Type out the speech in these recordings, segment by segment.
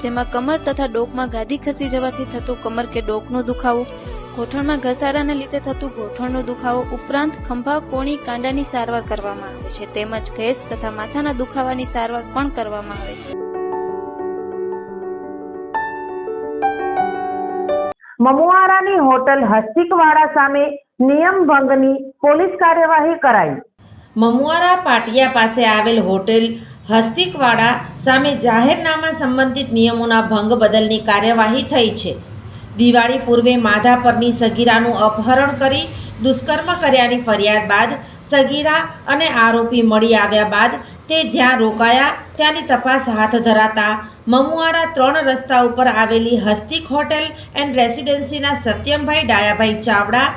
જેમાં કમર તથા ડોકમાં ગાદી ખસી જવાથી થતું કમર કે ડોકનો દુખાવો ઘોઠણમાં ઘસારાને લીધે થતું ઘોઠણનો દુખાવો ઉપરાંત ખંભા કોણી કાંડાની સારવાર કરવામાં આવે છે. તેમજ ગેસ તથા માથાના દુખાવાની સારવાર પણ કરવામાં આવે છે. મમુઆરાની હોટલ હસ્તિકવાડા સામે નિયમ ભંગની પોલીસ કાર્યવાહી કરાઈ. મમુઆરા પાટિયા પાસે આવેલ હોટેલ હસ્તિકવાડા સામે જાહેરનામા સંબંધિત નિયમોના ભંગ બદલની કાર્યવાહી થઈ છે. દિવાળી પૂર્વે માધા પરની સગીરાનું અપહરણ કરી દુષ્કર્મ કર્યાની ફરિયાદ બાદ સગીરા અને આરોપી મળી આવ્યા બાદ તે જ્યાં રોકાયા ત્યાંની તપાસ હાથ ધરાતા મમુઆરા ત્રણ રસ્તા ઉપર આવેલી હસ્તિક હોટેલ એન્ડ રેસિડેન્સીના સત્યમભાઈ ડાયાભાઈ ચાવડા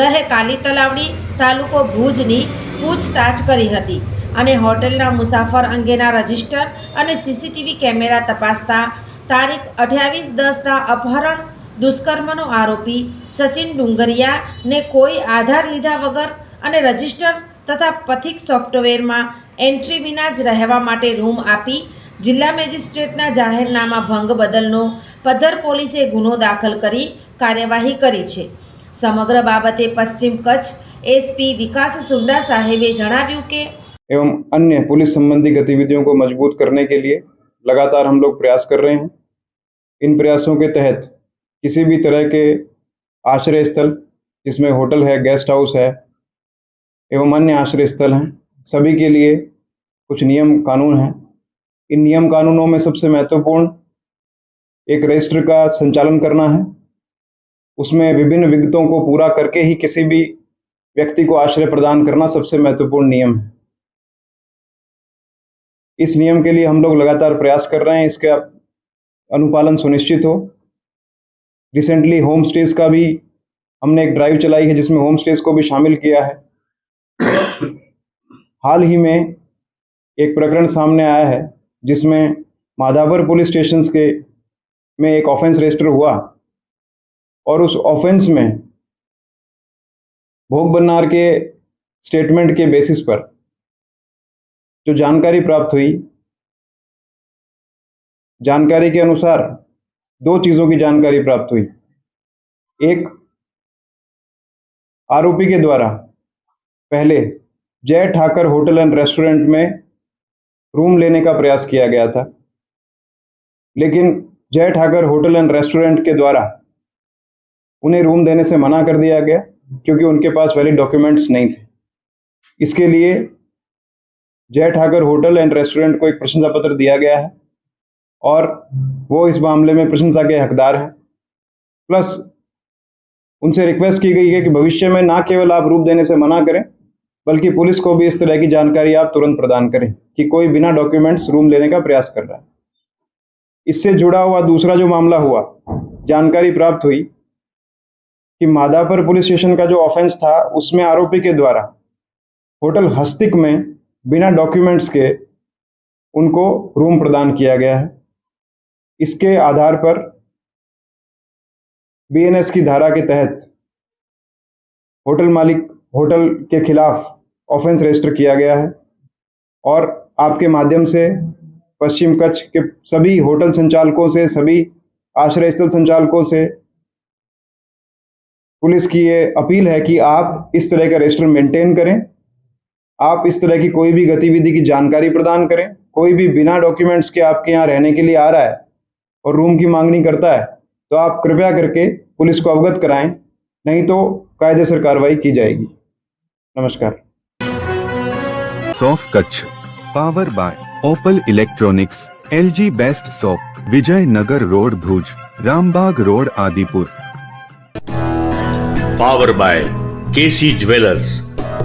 રહે કાલી તલાવડી તાલુકો ભુજની પૂછતાછ કરી હતી. અને હોટેલના મુસાફર અંગેના રજિસ્ટર અને સીસીટીવી કેમેરા તપાસતા તારીખ અઠ્યાવીસ દસના અપહરણ દુષ્કર્મનો આરોપી સચિન ડુંગરિયાને કોઈ આધાર લીધા વગર અને રજિસ્ટર તથા પથિક સોફ્ટવેરમાં એન્ટ્રી વિના જ રહેવા માટે રૂમ આપી જિલ્લા મેજિસ્ટ્રેટના જાહેરનામા ભંગ બદલનો પદ્ધર પોલીસે ગુનો દાખલ કરી કાર્યવાહી કરી છે. સમગ્ર બાબતે પશ્ચિમ કચ્છ એસપી વિકાસ સુંડા સાહેબે જણાવ્યું કે एवं अन्य पुलिस संबंधी गतिविधियों को मज़बूत करने के लिए लगातार हम लोग प्रयास कर रहे हैं। इन प्रयासों के तहत किसी भी तरह के आश्रय स्थल, जिसमें होटल है, गेस्ट हाउस है, एवं अन्य आश्रय स्थल हैं, सभी के लिए कुछ नियम कानून हैं। इन नियम कानूनों में सबसे महत्वपूर्ण एक रजिस्टर का संचालन करना है। उसमें विभिन्न विगतों को पूरा करके ही किसी भी व्यक्ति को आश्रय प्रदान करना सबसे महत्वपूर्ण नियम है। इस नियम के लिए हम लोग लगातार प्रयास कर रहे हैं, इसका अनुपालन सुनिश्चित हो। रिसेंटली होम स्टेज का भी हमने एक ड्राइव चलाई है, जिसमें होम स्टेज को भी शामिल किया है। हाल ही में एक प्रकरण सामने आया है, जिसमें माधावर पुलिस स्टेशन के में एक ऑफेंस रजिस्टर हुआ और उस ऑफेंस में भोग बन्नार के स्टेटमेंट के बेसिस पर जो जानकारी प्राप्त हुई, जानकारी के अनुसार दो चीज़ों की जानकारी प्राप्त हुई। एक आरोपी के द्वारा पहले Jay Thakar hotel and restaurant में रूम लेने का प्रयास किया गया था, लेकिन जय ठाकर होटल एंड रेस्टोरेंट के द्वारा उन्हें रूम देने से मना कर दिया गया, क्योंकि उनके पास वैलिड डॉक्यूमेंट्स नहीं थे। इसके लिए जय ठाकर होटल एंड रेस्टोरेंट को एक प्रशंसा पत्र दिया गया है और वो इस मामले में प्रशंसा के हकदार हैं। प्लस उनसे रिक्वेस्ट की गई है कि भविष्य में ना केवल आप रूप देने से मना करें, बल्कि पुलिस को भी इस तरह की जानकारी आप तुरंत प्रदान करें कि कोई बिना डॉक्यूमेंट्स रूम लेने का प्रयास कर रहा है। इससे जुड़ा हुआ दूसरा जो मामला हुआ, जानकारी प्राप्त हुई कि माधापर पुलिस स्टेशन का जो ऑफेंस था, उसमें आरोपी के द्वारा होटल हस्तिक में बिना डॉक्यूमेंट्स के उनको रूम प्रदान किया गया है। इसके आधार पर बीएनएस की धारा के तहत होटल मालिक, होटल के खिलाफ ऑफेंस रजिस्टर किया गया है और आपके माध्यम से पश्चिम कच्छ के सभी होटल संचालकों से, सभी आश्रय स्थल संचालकों से पुलिस की ये अपील है कि आप इस तरह का रजिस्टर मेंटेन करें। आप इस तरह की कोई भी गतिविधि की जानकारी प्रदान करें। कोई भी बिना डॉक्यूमेंट्स के आपके यहाँ रहने के लिए आ रहा है और रूम की मांगनी करता है तो आप कृपया करके पुलिस को अवगत कराएँ नहीं तो कायदे से कार्रवाई की जाएगी। नमस्कार। Soft Kutch power by Opal electronics L G best shop Vijay Nagar road Bhuj Rambagh road Adipur power by KC jewellers